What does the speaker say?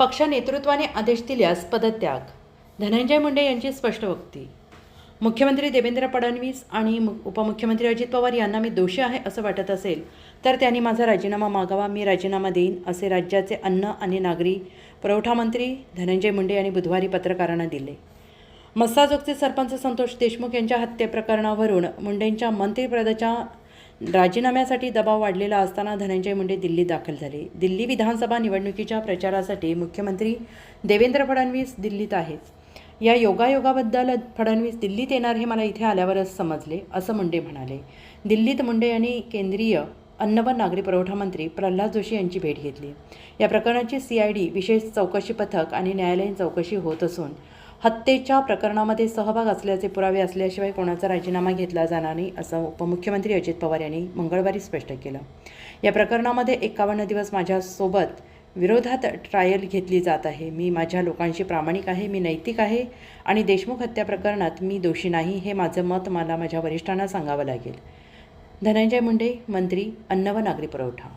पक्ष नेतृत्वाने आदेश दिल्यास पदत्याग. धनंजय मुंडे यांची स्पष्ट वक्ती. मुख्यमंत्री देवेंद्र फडणवीस आणि मु- उपमुख्यमंत्री अजित पवार यांना मी दोषी आहे असं वाटत असेल तर त्यांनी माझा राजीनामा मागावा मी राजीनामा देईन असे राज्याचे अन्न आणि नागरी पुरवठा मंत्री धनंजय मुंडे यांनी बुधवारी पत्रकारांना दिले. मस्साजोगचे सरपंच संतोष देशमुख यांच्या हत्येप्रकरणावरून मुंडेंच्या मंत्रिपदाच्या राजीनाम्यासाठी दबाव वाढलेला असताना धनंजय मुंडे दिल्लीत दाखल झाले. दिल्ली विधानसभा निवडणुकीच्या प्रचारासाठी मुख्यमंत्री देवेंद्र फडणवीस दिल्लीत आहेत. या योगायोगाबद्दल फडणवीस दिल्लीत येणार हे मला इथे आल्यावरच समजले असं मुंडे म्हणाले. दिल्लीत मुंडे यांनी केंद्रीय अन्न व नागरी पुरवठा मंत्री प्रल्हाद जोशी यांची भेट घेतली. या प्रकरणाची सी आय डी विशेष चौकशी पथक आणि न्यायालयीन चौकशी होत असून हत्येच्या प्रकरणामध्ये सहभाग असल्याचे पुरावे असल्याशिवाय कोणाचा राजीनामा घेतला जाणार नाही असं उपमुख्यमंत्री अजित पवार यांनी मंगळवारी स्पष्ट केलं. या प्रकरणामध्ये एकावन्न दिवस माझ्यासोबत विरोधात ट्रायल घेतली जात आहे. मी माझ्या लोकांशी प्रामाणिक आहे मी नैतिक आहे आणि देशमुख हत्या प्रकरणात मी दोषी नाही हे माझं मत मला माझ्या वरिष्ठांना सांगावं लागेल. धनंजय मुंडे मंत्री अन्न व नागरी पुरवठा.